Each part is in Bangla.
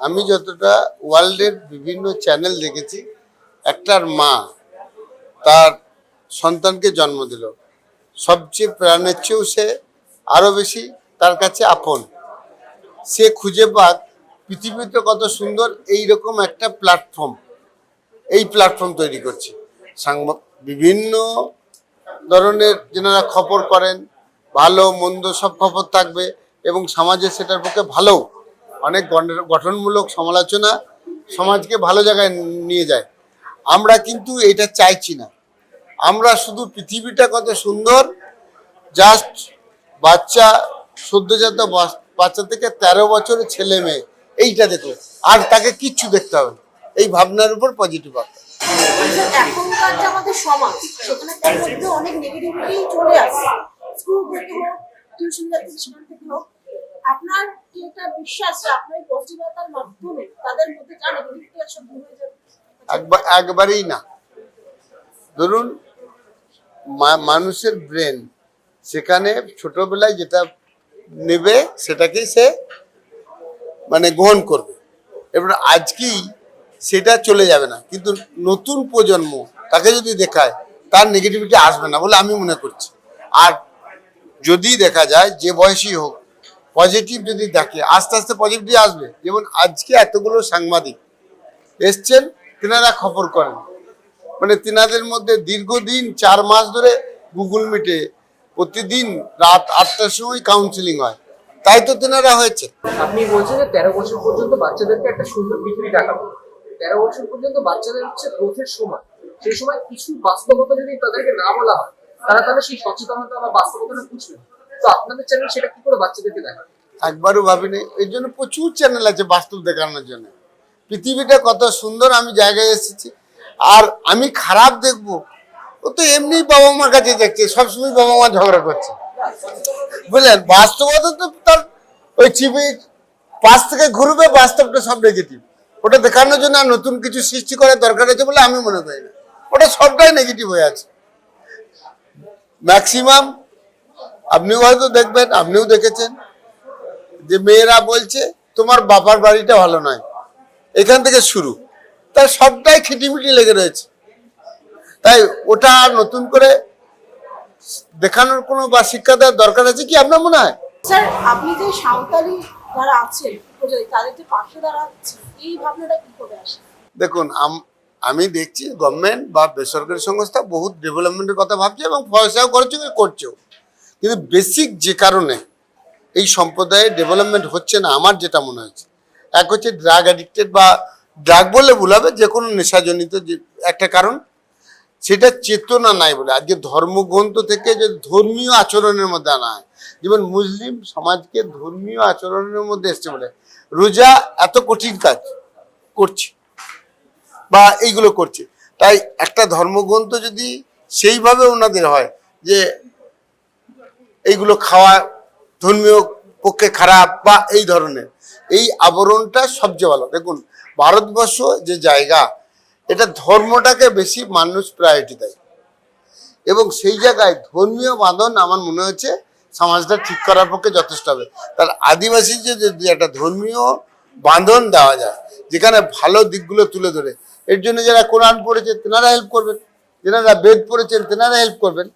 আমি যতটা ওয়ার্ল্ডের বিভিন্ন চ্যানেল দেখেছি, একটার মা তার সন্তানকে জন্ম দিল। সবচেয়ে প্রাণের চেয়েও সে আরও বেশি তার কাছে আপন। সে খুঁজে পাক পৃথিবীতে কত সুন্দর এই রকম একটা প্ল্যাটফর্ম, এই প্ল্যাটফর্ম তৈরি করছে। সাংবাদ, বিভিন্ন ধরনের যেনারা খবর করেন, ভালো, মন্দ সব খবর থাকবে এবং সমাজে সেটার পক্ষে ভালো অনেক গঠনমূলক সমালোচনা সমাজকে ভালো জায়গায় নিয়ে যায়। আমরা কিন্তু এটা চাইছি না। আমরা শুধু পৃথিবীটা কত সুন্দর জাস্ট বাচ্চা, সদ্যজাত বাচ্চা থেকে তেরো বছরের ছেলে মেয়ে, এইটা দেখো আর তাকে কিচ্ছু দেখতে হবে। এই ভাবনার উপর পজিটিভ থেকে হোক, আপনার একবার একবারেই না। ধরুন মানুষের ব্রেন সেখানে ছোটবেলায় যেটা নেবে সেটাকেই সে মানে গ্রহণ করবে। এবার আজকেই সেটা চলে যাবে না। কিন্তু নতুন প্রজন্ম তাকে যদি দেখায়, তার নেগেটিভিটি আসবে না বলে আমি মনে করছি। আর যদি দেখা যায় যে বয়সী হোক পজিটিভ যদি দেখে, আস্তে আস্তে পজিটিভ আসবে। যেমন আজকে এতগুলো সাংবাদিক এসছেন, তেনারা খবর করেন। মানে তেনাদের মধ্যে দীর্ঘদিন, চার মাস ধরে গুগল মিটে, প্রতিদিন রাত আটটার সময় কাউন্সিলিং হয়। তাই তো তেনারা হয়েছে। আপনি বলছেন যে তেরো বছর পর্যন্ত বাচ্চাদেরকে একটা সুন্দর পৃথিবী দেখাবো। তেরো বছর পর্যন্ত বাচ্চাদের হচ্ছে গ্রোথের সময়। সেই সময় কিছু বাস্তবতা যদি তাদেরকে না বলা হয়, তারা তাহলে সেই সচেতনতা বা বাস্তবতাটা বুঝবে। আপনাদের চ্যানেল সেটা কি করে বাচ্চাদেরকে দেখাবে? একবারও ভাবিনি। এর জন্য প্রচুর চ্যানেল আছে বাস্তব দেখানোর জন্য। পৃথিবীটা কত সুন্দর, আমি জায়গায় এসেছি। আর আমি খারাপ দেখব, ও তো এমনি বাবা মার কাছে দেখছে, সবসময় বাবা মা ঝগড়া করছে। বুঝলেন? বাস্তবতা তো তার ওই চিপে পাশ থেকে ঘুরবে, বাস্তবটা সব নেগেটিভ ওটা দেখানোর জন্য আর নতুন কিছু সৃষ্টি করার দরকার আছে বলে আমি মনে করি না। ওটা সবটাই নেগেটিভ হয়ে আছে। ম্যাক্সিমাম আপনিও হয়তো দেখবেন আপনিও দেখেছেন যে মেয়েরা বলছে তোমার বাবার বাড়িটা ভালো নয়। এখান থেকে শুরু। তার সবটাই খিটিমিটি লেগে রয়েছে। তাই ওটা আর নতুন করে দেখানোর কোনো বা শিক্ষা দেওয়ার দরকার আছে কি আপনার মনে হয়? স্যার আপনি যে সাঁওতালি যারা আছেন তাদের যে পাশে দাঁড়াচ্ছেন এই ভাবনাটা কি করে আসে? দেখুন আম- আমি দেখছি গভর্নমেন্ট বা বেসরকারি সংস্থা বহুত ডেভেলপমেন্টের কথা ভাবছে এবং পয়সাও করছে করছেও। কিন্তু বেসিক যে কারণে এই সম্প্রদায়ের ডেভেলপমেন্ট হচ্ছে না, আমার যেটা মনে হচ্ছে। এক হচ্ছে ড্রাগ অ্যাডিক্টেড বা ড্রাগ বলে ভুল হবে, যে কোনো নেশাজনিত যে একটা কারণ, সেটা চেতনা নাই বলে। আজকে ধর্মগ্রন্থ থেকে যে ধর্মীয় আচরণের মধ্যে আনা হয়, যেমন মুসলিম সমাজকে ধর্মীয় আচরণের মধ্যে এসছে বলে, রোজা এত কঠিন কাজ করছে বা এইগুলো করছে। তাই একটা ধর্মগ্রন্থ যদি সেইভাবে ওনাদের হয়, যে এইগুলো খাওয়া ধর্মীয় পক্ষে খারাপ বা এই ধরনের। এই আবরণটা সবচেয়ে ভালো। দেখুন, ভারতবর্ষ যে জায়গা, এটা ধর্মটাকে বেশি মানুষ প্রায়োরিটি দেয়। এবং সেই জায়গায় ধর্মীয় বাঁধন আমার মনে হচ্ছে সমাজটা ঠিক করার পক্ষে যথেষ্ট হবে। তার আদিবাসী যে যদি একটা ধর্মীয় বাঁধন দেওয়া যায়, যেখানে ভালো দিকগুলো তুলে ধরে, এর জন্য যারা কোরআন পড়েছে, তেনারা হেল্প করবেন। যেনারা বেদ পড়েছেন, তেনারা হেল্প করবেন।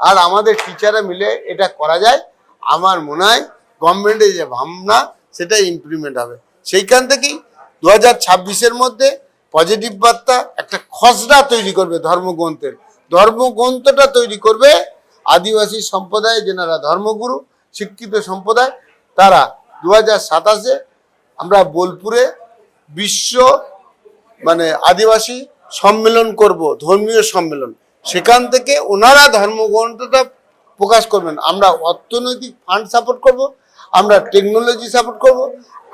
আর আমাদের টিচাররা মিলে এটা করা যায়। আমার মনে হয় গভর্নমেন্টের যে ভাবনা সেটা ইমপ্লিমেন্ট হবে। সেইখান থেকেই দু হাজার ছাব্বিশের মধ্যে পজিটিভ বার্তা, একটা খসড়া তৈরি করবে ধর্মগ্রন্থের। ধর্মগ্রন্থটা তৈরি করবে আদিবাসী সম্প্রদায় যেনারা ধর্মগুরু, শিক্ষিত সম্প্রদায়, তারা দু হাজার সাতাশে আমরা বোলপুরে বিশ্ব মানে আদিবাসী সম্মেলন করব, ধর্মীয় সম্মেলন। সেখান থেকে ওনারা ধর্মগ্রন্থটা প্রকাশ করবেন। আমরা অর্থনৈতিক ফান্ড সাপোর্ট করব আমরা টেকনোলজি সাপোর্ট করব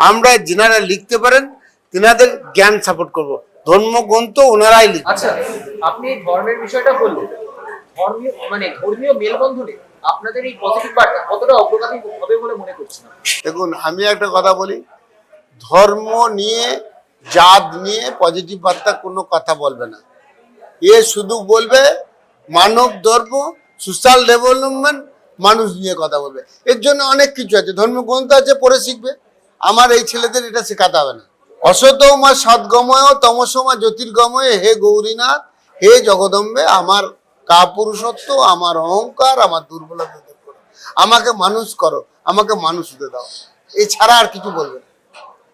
আমরা যেনারা লিখতে পারেন তেনাদের জ্ঞান সাপোর্ট করব। ধর্মগ্রন্থ ওনারাই লিখবে আচ্ছা আপনি ধর্মের বিষয়টা বললেন। ধর্মীয় মানে ধর্মীয় মেলবন্ধনে আপনাদের এই পজিটিভ বার্তা কতটা অগ্রগতি হবে বলে মনে করছেন দেখুন আমি একটা কথা বলি। ধর্ম নিয়ে জাত নিয়ে পজিটিভ বার্তা কোনো কথা বলবে না। এ শুধু বলবে মানব ধর্ম সোশ্যাল ডেভেলপমেন্ট মানুষ নিয়ে কথা বলবে। এর জন্য অনেক কিছু আছে। ধর্মগ্রন্থ আছে, পড়ে শিখবে। আমার এই ছেলেদের এটা শেখাতে হবে না। অসতমা সদ্গময় তমসমা জ্যোতির্গময় হে গৌরীনাথ, হে জগদম্বে, আমার কাপুরুষত্ব, আমার অহংকার, আমার দুর্বলতা আমাকে মানুষ করো, আমাকে মানুষ হতে দাও। এছাড়া আর কিছু বলবে না।